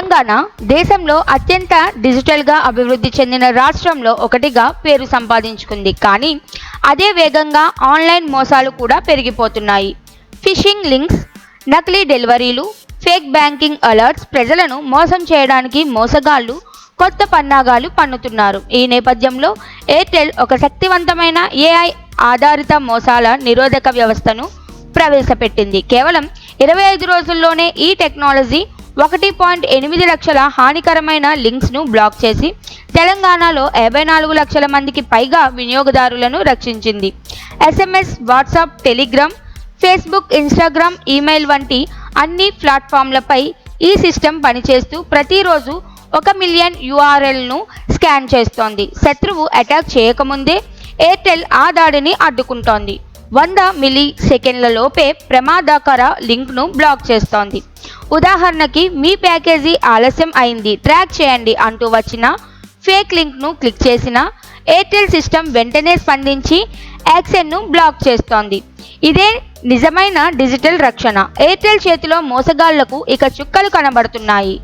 తెలంగాణ దేశంలో అత్యంత డిజిటల్గా అభివృద్ధి చెందిన రాష్ట్రంలో ఒకటిగా పేరు సంపాదించుకుంది. కానీ అదే వేగంగా ఆన్లైన్ మోసాలు కూడా పెరిగిపోతున్నాయి. ఫిషింగ్ లింక్స్ నకిలీ డెలివరీలు ఫేక్ బ్యాంకింగ్ అలర్ట్స్ ప్రజలను మోసం చేయడానికి మోసగాళ్ళు కొత్త పన్నాగాలు పన్నుతున్నారు. ఈ నేపథ్యంలో ఎయిర్టెల్ ఒక శక్తివంతమైన ఏఐ ఆధారిత మోసాల నిరోధక వ్యవస్థను ప్రవేశపెట్టింది. కేవలం ఇరవై ఐదు రోజుల్లోనే ఈ టెక్నాలజీ ఒకటి పాయింట్ ఎనిమిది లక్షల హానికరమైన లింక్స్ను బ్లాక్ చేసి తెలంగాణలో యాభై నాలుగు లక్షల మందికి పైగా వినియోగదారులను రక్షించింది. SMS WhatsApp Telegram Facebook Instagram email వంటి అన్ని ప్లాట్ఫామ్లపై ఈ సిస్టమ్ పనిచేస్తూ ప్రతిరోజు ఒక మిలియన్ యూఆర్ఎల్ను స్కాన్ చేస్తోంది. శత్రువు అటాక్ చేయకముందే ఎయిర్టెల్ ఆ దాడిని అడ్డుకుంటోంది. వంద మిల్లీ సెకండ్ల లోపే ప్రమాదకర లింక్ను బ్లాక్ చేస్తోంది. ఉదాహరణకి మీ ప్యాకేజీ ఆలస్యం అయింది ట్రాక్ చేయండి అంటూ వచ్చిన ఫేక్ లింక్ను క్లిక్ చేసిన ఎయిర్టెల్ సిస్టమ్ వెంటనే స్పందించి యాక్సెన్ను బ్లాక్ చేస్తోంది. ఇదే నిజమైన డిజిటల్ రక్షణ. ఎయిర్టెల్ చేతిలో మోసగాళ్ళకు ఇక చుక్కలు కనబడుతున్నాయి.